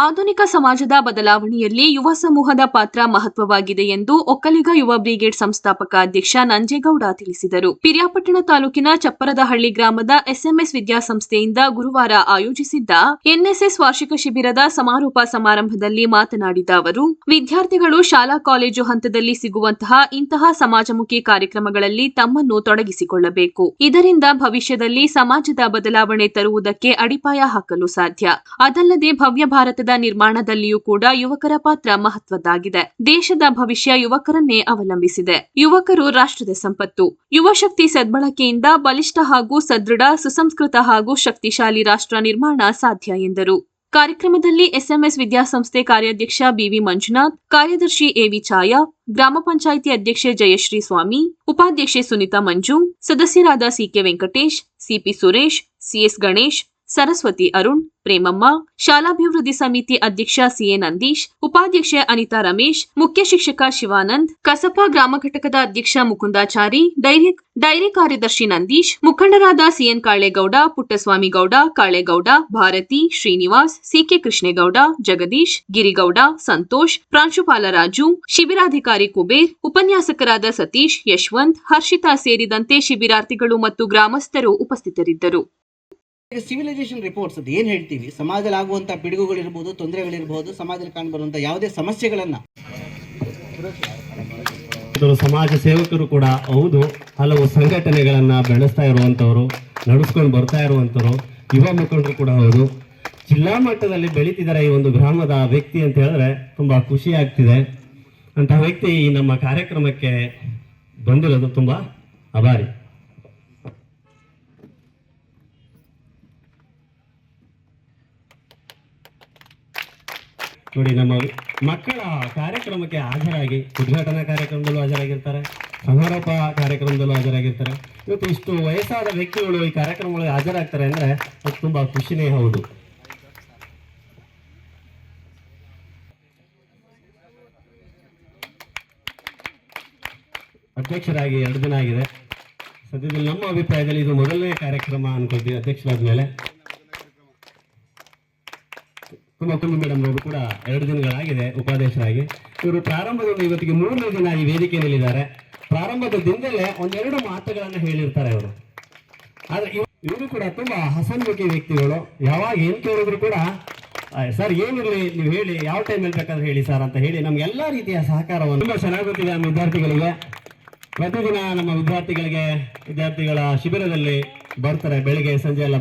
ಆಧುನಿಕ ಸಮಾಜದ ಬದಲಾವಣೆಯಲ್ಲಿ ಯುವ ಸಮೂಹದ ಪಾತ್ರ ಮಹತ್ವವಾಗಿದೆ ಎಂದು ಒಕ್ಕಲಿಗ ಯುವ ಬ್ರಿಗೇಡ್ ಸಂಸ್ಥಾಪಕ ಅಧ್ಯಕ್ಷ ನಂಜೇಗೌಡ ತಿಳಿಸಿದರು. ಪಿರಿಯಾಪಟ್ಟಣ ತಾಲೂಕಿನ ಚಪ್ಪರದಹಳ್ಳಿ ಗ್ರಾಮದ ಎಸ್ಎಂಎಸ್ ವಿದ್ಯಾಸಂಸ್ಥೆಯಿಂದ ಗುರುವಾರ ಆಯೋಜಿಸಿದ್ದ ಎನ್ಎಸ್ಎಸ್ ವಾರ್ಷಿಕ ಶಿಬಿರದ ಸಮಾರೋಪ ಸಮಾರಂಭದಲ್ಲಿ ಮಾತನಾಡಿದ ಅವರು, ವಿದ್ಯಾರ್ಥಿಗಳು ಶಾಲಾ ಕಾಲೇಜು ಹಂತದಲ್ಲಿ ಸಿಗುವಂತಹ ಇಂತಹ ಸಮಾಜಮುಖಿ ಕಾರ್ಯಕ್ರಮಗಳಲ್ಲಿ ತಮ್ಮನ್ನು ತೊಡಗಿಸಿಕೊಳ್ಳಬೇಕು. ಇದರಿಂದ ಭವಿಷ್ಯದಲ್ಲಿ ಸಮಾಜದ ಬದಲಾವಣೆ ತರುವುದಕ್ಕೆ ಅಡಿಪಾಯ ಹಾಕಲು ಸಾಧ್ಯ. ಅದಲ್ಲದೆ ಭವ್ಯ ಭಾರತದ ನಿರ್ಮಾಣದಲ್ಲಿಯೂ ಕೂಡ ಯುವಕರ ಪಾತ್ರ ಮಹತ್ವದ್ದಾಗಿದೆ. ದೇಶದ ಭವಿಷ್ಯ ಯುವಕರನ್ನೇ ಅವಲಂಬಿಸಿದೆ. ಯುವಕರು ರಾಷ್ಟ್ರದ ಸಂಪತ್ತು ಯುವಶಕ್ತಿ ಸದ್ಬಳಕೆಯಿಂದ ಬಲಿಷ್ಠ ಹಾಗೂ ಸದೃಢ, ಸುಸಂಸ್ಕೃತ ಹಾಗೂ ಶಕ್ತಿಶಾಲಿ ರಾಷ್ಟ್ರ ನಿರ್ಮಾಣ ಸಾಧ್ಯ ಎಂದರು. ಕಾರ್ಯಕ್ರಮದಲ್ಲಿ ಎಸ್ಎಂಎಸ್ ವಿದ್ಯಾಸಂಸ್ಥೆ ಕಾರ್ಯಾಧ್ಯಕ್ಷ ಬಿವಿ ಮಂಜುನಾಥ್, ಕಾರ್ಯದರ್ಶಿ ಎವಿ ಛಾಯಾ, ಗ್ರಾಮ ಪಂಚಾಯಿತಿ ಅಧ್ಯಕ್ಷೆ ಜಯಶ್ರೀ ಸ್ವಾಮಿ, ಉಪಾಧ್ಯಕ್ಷೆ ಸುನಿತಾ ಮಂಜು, ಸದಸ್ಯರಾದ C K Venkatesh C P Suresh C S Ganesh, Saraswati Arun Premamma, ಶಾಲಾಭಿವೃದ್ಧಿ ಸಮಿತಿ ಅಧ್ಯಕ್ಷ ಸಿಎ ನಂದೀಶ್, ಉಪಾಧ್ಯಕ್ಷೆ ಅನಿತಾ ರಮೇಶ್, ಮುಖ್ಯ ಶಿಕ್ಷಕ ಶಿವಾನಂದ್, ಕಸಪ ಗ್ರಾಮ ಘಟಕದ ಅಧ್ಯಕ್ಷ ಮುಕುಂದಾಚಾರಿ, ಡೈರಿ ಡೈರಿ ಕಾರ್ಯದರ್ಶಿ ನಂದೀಶ್, ಮುಖಂಡರಾದ C N Kalegowda, Puttaswamy Gowda, Kalegowda, Bharathi, Srinivas, C K Krishnegowda, Jagadish, Girigowda, Santosh, ಪ್ರಾಂಶುಪಾಲ ರಾಜು, ಶಿಬಿರಾಧಿಕಾರಿ ಕುಬೇರ್, ಉಪನ್ಯಾಸಕರಾದ ಸತೀಶ್, ಯಶವಂತ್, ಹರ್ಷಿತಾ ಸೇರಿದಂತೆ ಶಿಬಿರಾರ್ಥಿಗಳು ಮತ್ತು ಗ್ರಾಮಸ್ಥರು ಉಪಸ್ಥಿತರಿದ್ದರು. ಈಗ ಸಿವಿಲೈಸೇಷನ್ ರಿಪೋರ್ಟ್ಸ್ ಅದು ಏನು ಹೇಳ್ತೀವಿ? ಸಮಾಜದಲ್ಲಿ ಆಗುವಂಥ ಪಿಡುಗುಗಳಿರ್ಬೋದು, ತೊಂದರೆಗಳಿರ್ಬೋದು, ಸಮಾಜದಲ್ಲಿ ಕಾಣಬರುವಂಥ ಯಾವುದೇ ಸಮಸ್ಯೆಗಳನ್ನು. ಸಮಾಜ ಸೇವಕರು ಕೂಡ ಹೌದು, ಹಲವು ಸಂಘಟನೆಗಳನ್ನು ಬೆಳೆಸ್ತಾ ಇರುವಂಥವ್ರು ನಡೆಸ್ಕೊಂಡು ಬರ್ತಾ ಇರುವಂಥವ್ರು ಯುವ ಮುಖಂಡರು ಕೂಡ ಹೌದು. ಜಿಲ್ಲಾ ಮಟ್ಟದಲ್ಲಿ ಬೆಳೀತಿದ್ದಾರೆ ಈ ಒಂದು ಗ್ರಾಮದ ವ್ಯಕ್ತಿ ಅಂತ ಹೇಳಿದ್ರೆ ತುಂಬ ಖುಷಿ ಆಗ್ತಿದೆ. ಅಂತಹ ವ್ಯಕ್ತಿ ನಮ್ಮ ಕಾರ್ಯಕ್ರಮಕ್ಕೆ ಬಂದಿರೋದು ತುಂಬ ಅಭಾರಿ. ನೋಡಿ ನಮ್ಮ ಮಕ್ಕಳ ಕಾರ್ಯಕ್ರಮಕ್ಕೆ ಹಾಜರಾಗಿ, ಉದ್ಘಾಟನಾ ಕಾರ್ಯಕ್ರಮದಲ್ಲೂ ಹಾಜರಾಗಿರ್ತಾರೆ, ಸಮಾರೋಪ ಕಾರ್ಯಕ್ರಮದಲ್ಲೂ ಹಾಜರಾಗಿರ್ತಾರೆ. ಇವತ್ತು ಇಷ್ಟು ವಯಸ್ಸಾದ ವ್ಯಕ್ತಿಗಳು ಈ ಕಾರ್ಯಕ್ರಮಗಳಿಗೆ ಹಾಜರಾಗ್ತಾರೆ ಅಂದರೆ ಅದು ತುಂಬ ಖುಷಿನೇ ಹೌದು. ಅಧ್ಯಕ್ಷರಾಗಿ ಎರಡು ದಿನ ಆಗಿದೆ. ಸದ್ಯದಲ್ಲಿ ನಮ್ಮ ಅಭಿಪ್ರಾಯದಲ್ಲಿ ಇದು ಮೊದಲನೇ ಕಾರ್ಯಕ್ರಮ ಅನ್ಕೊಳ್ತೀವಿ ಅಧ್ಯಕ್ಷರಾದ ಮೇಲೆ ತುಂಬ ಮೇಡಮ್ ಅವರು ಕೂಡ ಎರಡು ದಿನಗಳಾಗಿದೆ ಉಪಾಧ್ಯಕ್ಷರಾಗಿ. ಇವರು ಪ್ರಾರಂಭದಲ್ಲಿ ಇವತ್ತಿಗೆ ಮೂರನೇ ದಿನ ಈ ವೇದಿಕೆಯಲ್ಲಿದ್ದಾರೆ. ಪ್ರಾರಂಭದ ದಿನದಲ್ಲೇ ಒಂದೆರಡು ಮಾತುಗಳನ್ನು ಹೇಳಿರ್ತಾರೆ ಅವರು ಆದ್ರೆ ಇವ್- ಇವರು ಕೂಡ ತುಂಬಾ ಹಸನ್ಮುಖಿ ವ್ಯಕ್ತಿಗಳು. ಯಾವಾಗ ಏನ್ ಕೇಳಿದ್ರು ಕೂಡ ಸರ್ ಏನಿರಲಿ, ನೀವು ಹೇಳಿ, ಯಾವ ಟೈಮಲ್ಲಿ ಬೇಕಾದ್ರೆ ಹೇಳಿ ಸರ್ ಅಂತ ಹೇಳಿ ನಮ್ಗೆಲ್ಲ ರೀತಿಯ ಸಹಕಾರವನ್ನು ತುಂಬಾ ಚೆನ್ನಾಗುತ್ತಿದೆ ನಮ್ಮ ವಿದ್ಯಾರ್ಥಿಗಳಿಗೆ. ಪ್ರತಿದಿನ ನಮ್ಮ ವಿದ್ಯಾರ್ಥಿಗಳಿಗೆ, ವಿದ್ಯಾರ್ಥಿಗಳ ಶಿಬಿರದಲ್ಲಿ ಬರ್ತಾರೆ ಬೆಳಿಗ್ಗೆ, ಸಂಜೆ ಎಲ್ಲ